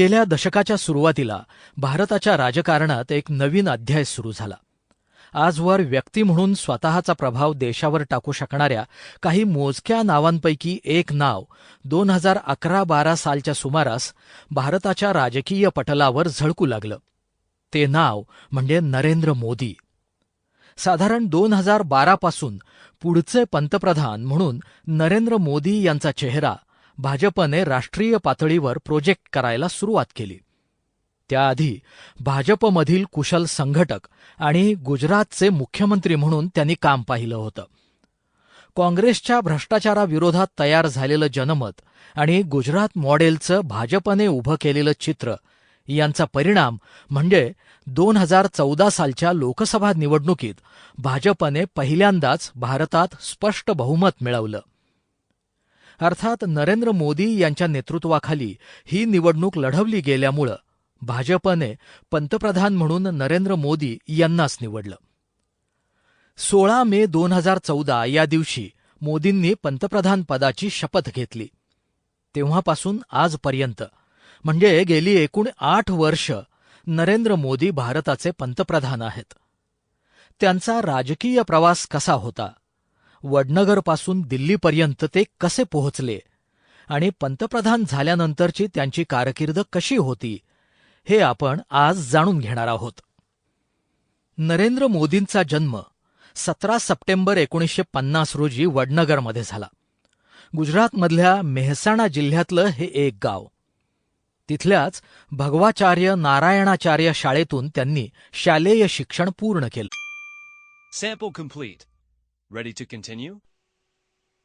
गेल्या दशकाच्या सुरुवातीला भारताच्या राजकारणात एक नवीन अध्याय सुरू झाला. आजवर व्यक्ती म्हणून स्वतःचा प्रभाव देशावर टाकू शकणाऱ्या काही मोजक्या नावांपैकी एक नाव दोन हजार अकरा बारा सालच्या सुमारास भारताच्या राजकीय पटलावर झळकू लागलं. ते नाव म्हणजे नरेंद्र मोदी. साधारण दोन हजार बारापासून पुढचे पंतप्रधान म्हणून नरेंद्र मोदी यांचा चेहरा भाजपने राष्ट्रीय पातळीवर प्रोजेक्ट करायला सुरुवात केली. त्याआधी भाजपमधील कुशल संघटक आणि गुजरातचे मुख्यमंत्री म्हणून त्यांनी काम पाहिलं होतं. काँग्रेसच्या भ्रष्टाचाराविरोधात तयार झालेलं जनमत आणि गुजरात मॉडेलचं भाजपने उभं केलेलं चित्र यांचा परिणाम म्हणजे दोन हजार चौदा सालच्या लोकसभा निवडणुकीत भाजपने पहिल्यांदाच भारतात स्पष्ट बहुमत मिळवलं. अर्थात नरेंद्र मोदी यांच्या नेतृत्वाखाली ही निवडणूक लढवली गेल्यामुळं भाजपने पंतप्रधान म्हणून नरेंद्र मोदी यांनाच निवडलं. सोळा मे दोन हजार चौदा या दिवशी मोदींनी पंतप्रधान पदाची शपथ घेतली. तेव्हापासून आजपर्यंत म्हणजे गेली एकूण आठ वर्ष नरेंद्र मोदी भारताचे पंतप्रधान आहेत. त्यांचा राजकीय प्रवास कसा होता? वडनगरपासून दिल्लीपर्यंत ते कसे पोहोचले? आणि पंतप्रधान झाल्यानंतरची त्यांची कारकीर्द कशी होती? हे आपण आज जाणून घेणार आहोत. नरेंद्र मोदींचा जन्म सतरा सप्टेंबर एकोणीसशे पन्नास रोजी वडनगरमध्ये झाला. गुजरातमधल्या मेहसाणा जिल्ह्यातलं हे एक गाव. तिथल्याच भगवाचार्य नारायणाचार्य शाळेतून त्यांनी शालेय शिक्षण पूर्ण केलं. Sample. Ready to continue?